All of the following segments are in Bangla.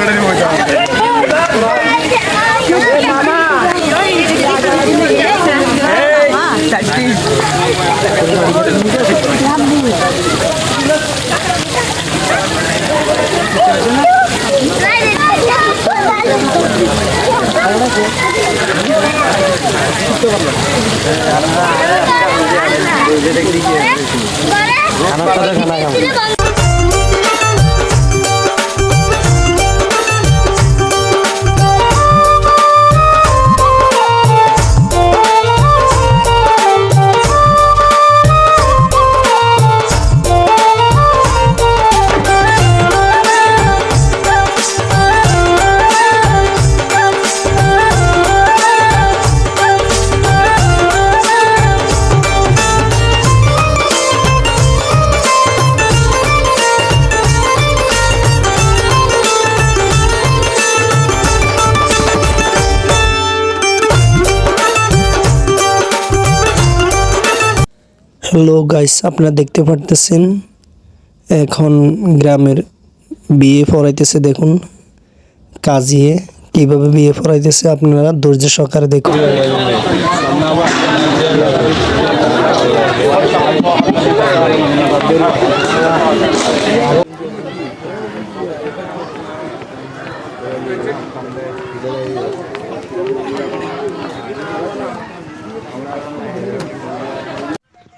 লড়াই হয়ে খানা খানা খানা হ্যালো গাইস আপনারা দেখতে পারতেছেন? এখন গ্রামের বিয়ে পড়াইতেছে, দেখুন। কাজিয়ে কীভাবে বিয়ে পড়াইতেছে আপনারা? ধৈর্য সহকারে দেখুন।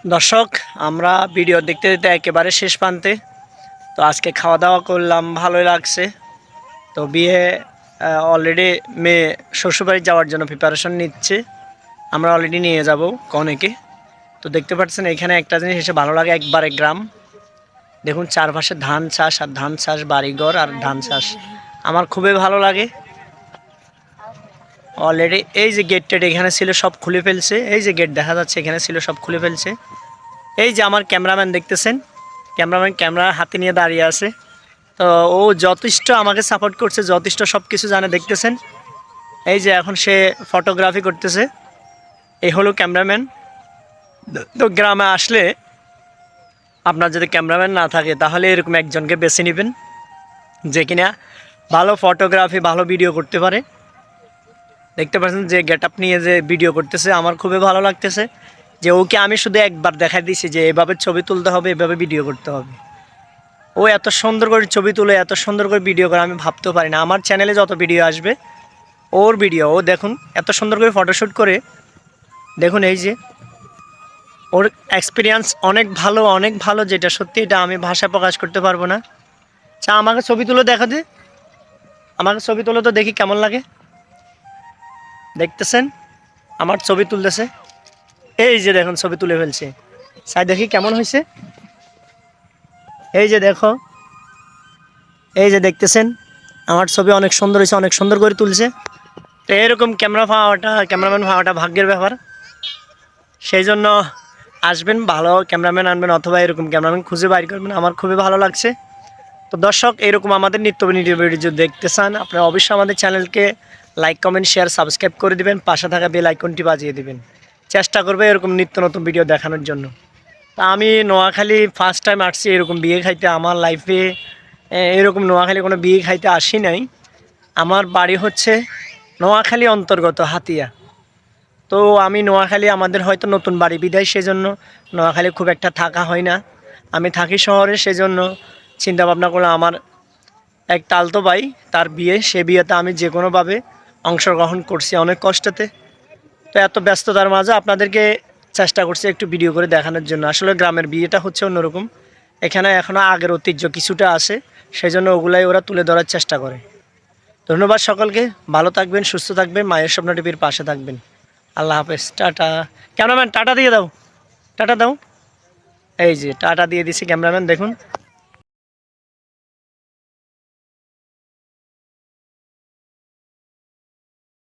দর্শক, আমরা ভিডিও দেখতে দেখতে একেবারে শেষ প্রান্তে। তো আজকে খাওয়া দাওয়া করলাম, ভালোই লাগছে। তো বিয়ে অলরেডি মেয়ে শ্বশুরবাড়ি যাওয়ার জন্য প্রিপারেশন নিচ্ছে। আমরা অলরেডি নিয়ে যাব কনেকে। তো দেখতে পাচ্ছেন, এখানে একটা জিনিস এসে ভালো লাগে, একবারে গ্রাম। দেখুন, চারপাশে ধান চাষ আর ধান চাষ বাড়িঘর আর ধান চাষ। আমার খুবই ভালো লাগে। অলরেডি এই যে গেট এখানে ছিল, সব খুলে ফেলছে। এই যে গেট দেখা যাচ্ছে, এখানে ছিল, সব খুলে ফেলছে। এই যে আমার ক্যামেরাম্যান দেখতেছেন ক্যামেরাম্যান ক্যামেরা হাতে নিয়ে দাঁড়িয়ে আছে। তো ও যথেষ্ট আমাকে সাপোর্ট করছে, যথেষ্ট সব কিছু জানে, দেখতেছেন? এই যে এখন সে ফটোগ্রাফি করতেছে। এই হলো ক্যামেরাম্যান তো গ্রামে আসলে আপনার যদি ক্যামেরাম্যান না থাকে, তাহলে এরকম একজনকে বেছে নেবেন, যে কিনা ভালো ফটোগ্রাফি ভালো ভিডিও করতে পারে। দেখতে পাচ্ছেন যে গেট আপ নিয়ে যে ভিডিও করতেছে, আমার খুবই ভালো লাগতেছে। যে ওকে আমি শুধু একবার দেখাই দিয়েছি যে এভাবে ছবি তুলতে হবে, এভাবে ভিডিও করতে হবে। ও এত সুন্দর করে ছবি তুলে, এত সুন্দর করে ভিডিও করে, আমি ভাবতেও পারি না। আমার চ্যানেলে যত ভিডিও আসবে, ওর ভিডিও, ও দেখুন, এত সুন্দর করে ফটোশ্যুট করে। দেখুন এই যে, ওর এক্সপিরিয়েন্স অনেক ভালো অনেক ভালো, যেটা সত্যি, এটা আমি ভাষা প্রকাশ করতে পারব না। চা আমাকে ছবি তুলে দেখা দে। আমাকে ছবি তুলে তো দেখি কেমন লাগে। দেখতেছেন? আমার ছবি তুলতেছে। এই যে দেখুন, ছবি তুলে ফেলছে। সাই দেখি কেমন হয়েছে? এই যে দেখো। এই যে দেখতেছেন, আমার ছবি অনেক সুন্দর হয়েছে, অনেক সুন্দর করে তুলছে। তো এরকম ক্যামেরা পাওয়াটা, ক্যামেরাম্যান পাওয়াটা ভাগ্যের ব্যাপার। সেই জন্য আসবেন, ভালো ক্যামেরাম্যান আনবেন, অথবা এরকম ক্যামেরাম্যান খুঁজে বাইর করবেন। আমার খুবই ভালো লাগছে। তো দর্শক, এরকম আমাদের নিত্য ভিডিও দেখতে চান, আপনারা অবশ্যই আমাদের চ্যানেলকে লাইক কমেন্ট শেয়ার সাবস্ক্রাইব করে দিবেন, পাশে থাকা বেল আইকনটি বাজিয়ে দিবেন। চেষ্টা করবে এরকম নিত্য নতুন ভিডিও দেখানোর জন্য। তা আমি নোয়াখালী ফার্স্ট টাইম আসছি, এরকম বিয়ে খাইতে আমার লাইফে এরকম নোয়াখালী কোনো বিয়ে খাইতে আসি নাই। আমার বাড়ি হচ্ছে নোয়াখালী অন্তর্গত হাতিয়া। তো আমি নোয়াখালী, আমাদের হয়তো নতুন বাড়ি বিদায় সেজন্য, নোয়াখালী খুব একটা থাকা হয় না। আমি থাকি শহরে সেজন্য চিন্তা ভাবনা করলাম, আমার এক তালতো ভাই, তার বিয়ে, সে বিয়েতে আমি যে কোনোভাবে অংশগ্রহণ করছি অনেক কষ্টতে। তো এত ব্যস্ততার মাঝে আপনাদেরকে চেষ্টা করছি একটু ভিডিও করে দেখানোর জন্য। আসলে গ্রামের বিয়েটা হচ্ছে অন্যরকম। এখানে এখনও আগের ঐতিহ্য কিছুটা আছে সেই জন্য ওগুলাই ওরা তুলে ধরার চেষ্টা করে। ধন্যবাদ সকলকে, ভালো থাকবেন, সুস্থ থাকবেন, মায়ের স্বপ্ন টিভির পাশে থাকবেন। আল্লাহ হাফেজ, টাটা। ক্যামেরাম্যান, টাটা দিয়ে দাও। টাটা দাও। এই যে, টাটা দিয়ে দিছি ক্যামেরাম্যান, দেখুন।